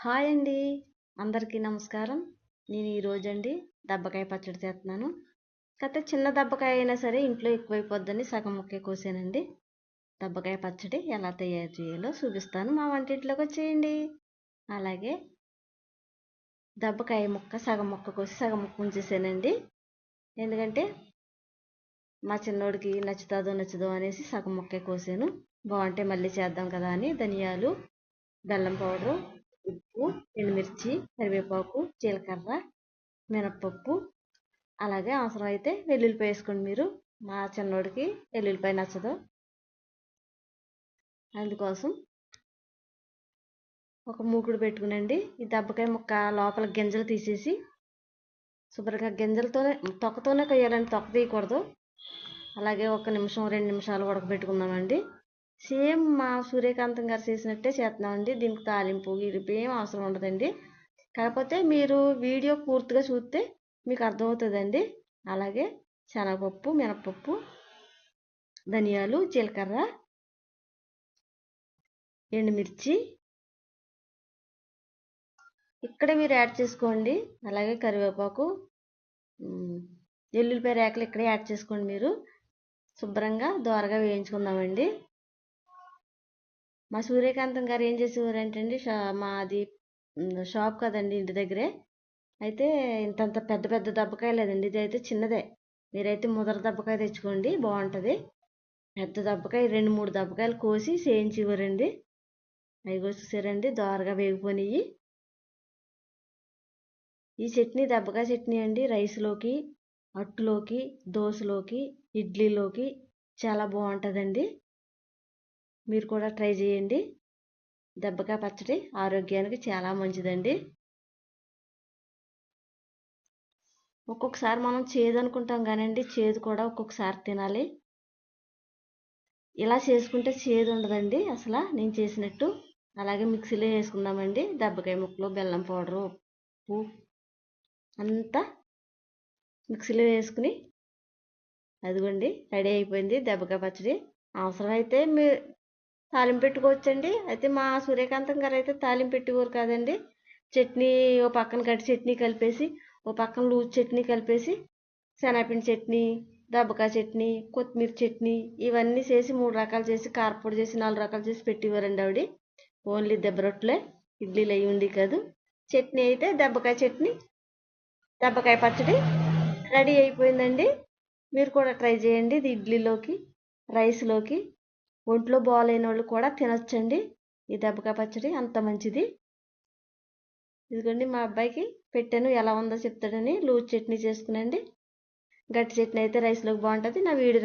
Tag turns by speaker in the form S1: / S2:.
S1: Hi అండి. అందరికీ నమస్కారం. నేను ఈరోజు అండి దబ్బకాయ పచ్చడి చేస్తున్నాను. కాకపోతే చిన్న దబ్బకాయ అయినా సరే ఇంట్లో ఎక్కువైపోద్దని సగం ముక్కే కోసానండి. దబ్బకాయ పచ్చడి ఎలా తయారు చేయాలో చూపిస్తాను. మా వంటింట్లోకి వచ్చేయండి. అలాగే దబ్బకాయ ముక్క సగం ముక్క కోసి సగం ముక్క ఉంచేసానండి. ఎందుకంటే మా చిన్నోడికి నచ్చుతుందో నచ్చదో అనేసి సగం ముక్కే కోసాను. బాగుంటే మళ్ళీ చేద్దాం కదా అని ధనియాలు బెల్లం పౌడరు ఎండుమిర్చి కరివేపాకు జీలకర్ర మినప్పప్పు అలాగే అవసరం అయితే వెల్లుల్లిపాయ వేసుకోండి మీరు. మా చిన్నోడికి వెల్లుల్లిపాయ నచ్చదు. అందుకోసం ఒక మూకుడు పెట్టుకునండి. ఈ దెబ్బకాయ ముక్క లోపల గింజలు తీసేసి శుభ్రంగా గింజలతోనే తొక్కతోనే కొయ్యాలండి. తొక్క తీయకూడదు. అలాగే ఒక నిమిషం రెండు నిమిషాలు ఉడకబెట్టుకుందామండి. సేమ్ మా సూర్యకాంతం గారు చేసినట్టే చేస్తున్నామండి దీనికి తాలింపు గిలింపు ఏం అవసరం ఉండదండి. కాకపోతే మీరు వీడియో పూర్తిగా చూస్తే మీకు అర్థమవుతుందండి. అలాగే శనగపప్పు మినపప్పు ధనియాలు జీలకర్ర ఎండుమిర్చి. ఇక్కడే మీరు యాడ్ చేసుకోండి. అలాగే కరివేపాకు ఎల్లుల్లిపాయ రేకలు ఇక్కడే యాడ్ చేసుకోండి మీరు. శుభ్రంగా దోరగా వేయించుకుందామండి. మా సూర్యకాంతం గారు ఏం చేసేవారంటండి షా మాది షాప్ కదండి ఇంటి దగ్గరే. అయితే ఇంతంత పెద్ద పెద్ద దెబ్బకాయ లేదండి ఇది అయితే చిన్నదే. మీరైతే ముదర దెబ్బకాయ తెచ్చుకోండి బాగుంటుంది. పెద్ద దెబ్బకాయ రెండు మూడు దెబ్బకాయలు కోసి చేయించేవారండి అవి చూసారండి దోరగా వేగిపోయినాయి ఈ చట్నీ దెబ్బకాయ చట్నీ అండి రైస్లోకి అట్టులోకి దోశలోకి ఇడ్లీలోకి చాలా బాగుంటుందండి. మీరు కూడా ట్రై చేయండి. దెబ్బకాయ పచ్చడి ఆరోగ్యానికి చాలా మంచిదండి. ఒక్కొక్కసారి మనం చేదు అనుకుంటాం కానండి చేదు కూడా ఒక్కొక్కసారి తినాలి. ఇలా చేసుకుంటే చేదు ఉండదండి అసలు. నేను చేసినట్టు. అలాగే మిక్సీలో వేసుకుందామండి. దెబ్బకాయ ముక్కలు బెల్లం పౌడరు ఉప్పు అంతా మిక్సీలో వేసుకుని అదిగోండి రెడీ అయిపోయింది దెబ్బకాయ పచ్చడి. అవసరమైతే మీ తాలింపు పెట్టుకోవచ్చండి. అయితే మా సూర్యకాంతం గారు అయితే తాలింపు పెట్టుకోరు కాదండి. చట్నీ ఓ పక్కన గడ్డి చట్నీ కలిపేసి ఓ పక్కన లూజ్ చట్నీ కలిపేసి శనగపిండి చట్నీ దబ్బకాయ చట్నీ కొత్తిమీర చట్నీ ఇవన్నీ చేసి మూడు రకాలు చేసి కారపొడి చేసి నాలుగు రకాలు చేసి పెట్టేవారండి ఆవిడ. ఓన్లీ దెబ్బ రొట్టెలే ఇడ్లీలు అవి ఉండి కాదు. చట్నీ అయితే దెబ్బకాయ చట్నీ దెబ్బకాయ పచ్చడి రెడీ అయిపోయిందండి. మీరు కూడా ట్రై చేయండి ఇది ఇడ్లీలోకి రైస్లోకి. ఒంట్లో బాగాలేని వాళ్ళు కూడా తినొచ్చండి. ఈ దెబ్బకాయ పచ్చడి అంత మంచిది. ఇదిగోండి మా అబ్బాయికి పెట్టాను. ఎలా ఉందో చెప్తాడని లూజ్ చట్నీ చేసుకునండి. గట్టి చట్నీ అయితే రైస్లోకి బాగుంటుంది. నా వీడియో